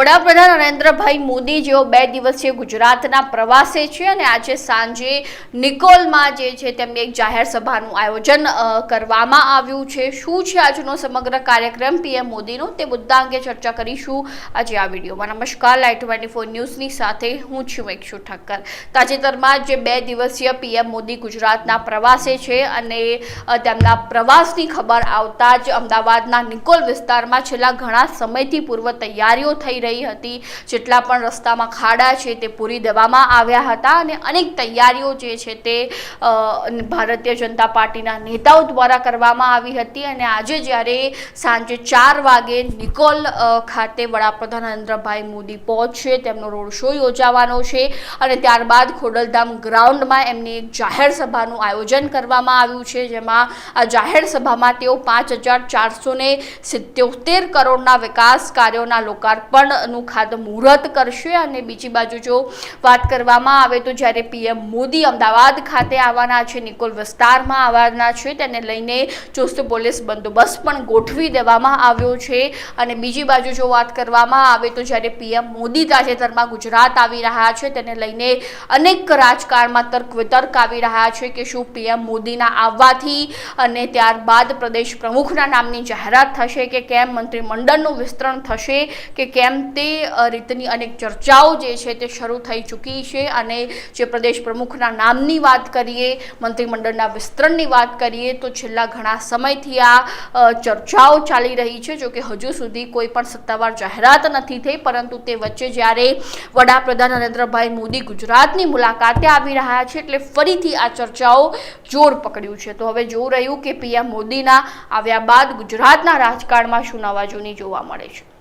વડાપ્રધાન નરેન્દ્રભાઈ મોદી જેઓ બે દિવસીય ગુજરાતના પ્રવાસે છે અને આજે સાંજે નિકોલમાં જે છે તેમની એક જાહેર સભાનું આયોજન કરવામાં આવ્યું છે. શું છે આજનો સમગ્ર કાર્યક્રમ? પીએમ મોદીનો તે મુદ્દા અંગે ચર્ચા કરીશું આજે આ વિડીયોમાં. નમસ્કાર. લાઈટ ટ્વેન્ટી ફોર ન્યૂઝની સાથે હું છું મેક્ષુ ઠક્કર. તાજેતરમાં જે બે દિવસીય પીએમ મોદી ગુજરાતના પ્રવાસે છે અને તેમના પ્રવાસની ખબર આવતા જ અમદાવાદના નિકોલ વિસ્તારમાં છેલ્લા ઘણા સમયથી પૂર્વ તૈયારીઓ થઈ રહી હતી. જેટલા પણ રસ્તામાં ખાડા છે તે પૂરી દેવામાં આવ્યા હતા અને અનેક તૈયારીઓ જે છે તે ભારતીય જનતા પાર્ટીના નેતાઓ દ્વારા કરવામાં આવી હતી અને આજે જ્યારે સાંજે ચાર વાગે નિકોલ ખાતે વડાપ્રધાન નરેન્દ્રભાઈ મોદી પહોંચશે, તેમનો રોડ શો યોજાવાનો છે અને ત્યારબાદ ખોડલધામ ગ્રાઉન્ડમાં એમની એક જાહેર સભાનું આયોજન કરવામાં આવ્યું છે. જેમાં આ જાહેર સભામાં તેઓ પાંચ હજાર ચારસો સિત્યોતેર કરોડના વિકાસ કાર્યોના લોકાર્પણનું ખાતમુહૂર્ત કરશે અને બીજી બાજુ જો વાત કરવામાં આવે તો જ્યારે પીએમ મોદી અમદાવાદ ખાતે આવવાના છે, નિકોલ વિસ્તારમાં આવવાના છે, તેને લઈને ચુસ્ત પોલીસ બંદોબસ્ત પણ ગોઠવી દેવામાં આવ્યો છે. અને બીજી બાજુ જો વાત કરવામાં આવે તો જ્યારે પીએમ મોદી તાજેતરમાં ગુજરાત આવી રહ્યા છે, તેને લઈને અનેક રાજકારણમાં તર્ક વિતર્ક આવી રહ્યા છે કે શું પીએમ મોદીના આવવાથી અને ત્યારબાદ પ્રદેશ પ્રમુખના નામની જાહેરાત થશે કે કેમ મંત્રીમંડળનું વિસ્તરણ થશે, કે કેમ તે રીતની અનેક ચર્ચાઓ જે છે તે શરૂ થઈ ચૂકી છે અને જે પ્રદેશ પ્રમુખના નામની વાત કરીએ, મંત્રીમંડળના વિસ્તરણની વાત કરીએ, તો છેલ્લા ઘણા સમયથી આ ચર્ચાઓ ચાલી રહી છે. જોકે હજુ સુધી કોઈ પણ સત્તાવાર જાહેરાત નથી થઈ, પરંતુ તે વચ્ચે જ્યારે વડાપ્રધાન નરેન્દ્રભાઈ મોદી ગુજરાતની મુલાકાતે આવી રહ્યા છે, એટલે ફરીથી આ ચર્ચાઓ જોર પકડ્યું છે. તો હવે જોવું રહ્યું કે પીએમ મોદીના આવ્યા બાદ ગુજરાતના રાજકારણમાં શું નવાજૂની જોવા મળે છે.